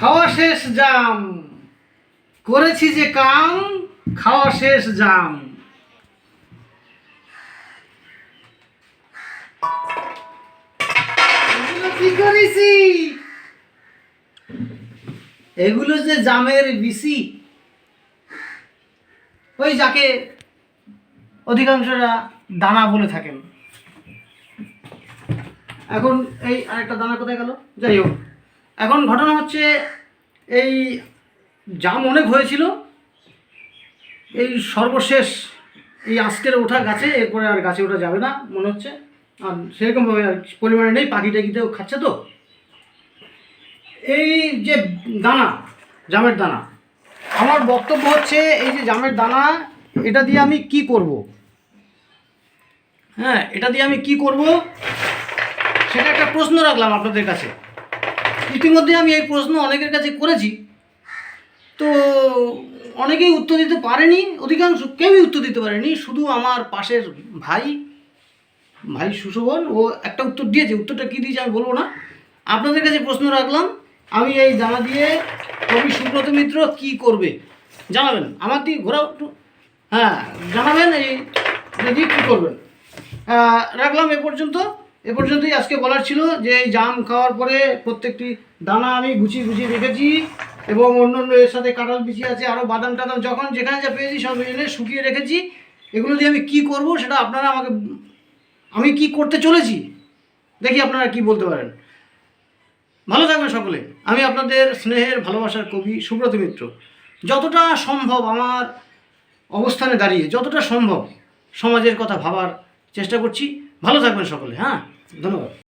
খাওয়া শেষ জাম। করেছি যে কাম, খাওয়া শেষ জাম। করেছি? এগুলো যে জামের বিসি ওই যাকে অধিকাংশরা দানা বলে থাকেন। এখন এই আরেকটা দানা কোথায় গেল? যাই হোক। এখন ঘটনা হচ্ছে এই জাম অনেক হয়েছিল। এই সর্বশেষ এই আজকের ওঠা গাছে, এরপরে আর গাছে ওঠা যাবে না মনে হচ্ছে। আর সেরকমভাবে আর পরিমাণে নেই, পাখি টাকিতেও খাচ্ছে তো। এই যে দানা, জামের দানা, আমার বক্তব্য হচ্ছে এই যে জামের দানা, এটা দিয়ে আমি কি করব? হ্যাঁ এটা দিয়ে আমি কি করব? সেটা একটা প্রশ্ন রাখলাম আপনাদের কাছে। ইতিমধ্যে আমি এই প্রশ্ন অনেকের কাছে করেছি। তো অনেকেই উত্তর দিতে পারেনি, অধিকাংশ কেউই উত্তর দিতে পারেনি। শুধু আমার পাশের ভাই ভাই সুশোভন, ও একটা উত্তর দিয়েছে। উত্তরটা কী দিয়েছে আমি বলব না। আপনাদের কাছে প্রশ্ন রাখলাম, আমি এই জানা দিয়ে কবি সুব্রত মিত্র কী করবে? জানাবেন। আমার দিয়ে ঘোরা একটু। হ্যাঁ জানাবেন, এই যদি কী করবেন। রাখলাম এ পর্যন্ত। এ পর্যন্তই আজকে বলার ছিল যে এই জাম খাওয়ার পরে প্রত্যেকটি দানা আমি গুছিয়ে গুছিয়ে রেখেছি এবং অন্য অন্য এর সাথে কাঁঠাল বিচি আছে আরও বাদাম টাদাম যখন যেখানে যা পেয়েছি সব এনে শুকিয়ে রেখেছি। এগুলো দিয়ে আমি কি করব সেটা আপনারা আমাকে, আমি কি করতে চলেছি? দেখি আপনারা কি বলতে পারেন। ভালো থাকবেন সকলে। আমি আপনাদের স্নেহের ভালোবাসার কবি সুব্রত মিত্র। যতটা সম্ভব আমার অবস্থানে দাঁড়িয়ে, যতটা সম্ভব সমাজের কথা ভাবার চেষ্টা করছি। ভালো থাকবেন সকলে হ্যাঁ? ধন্যবাদ।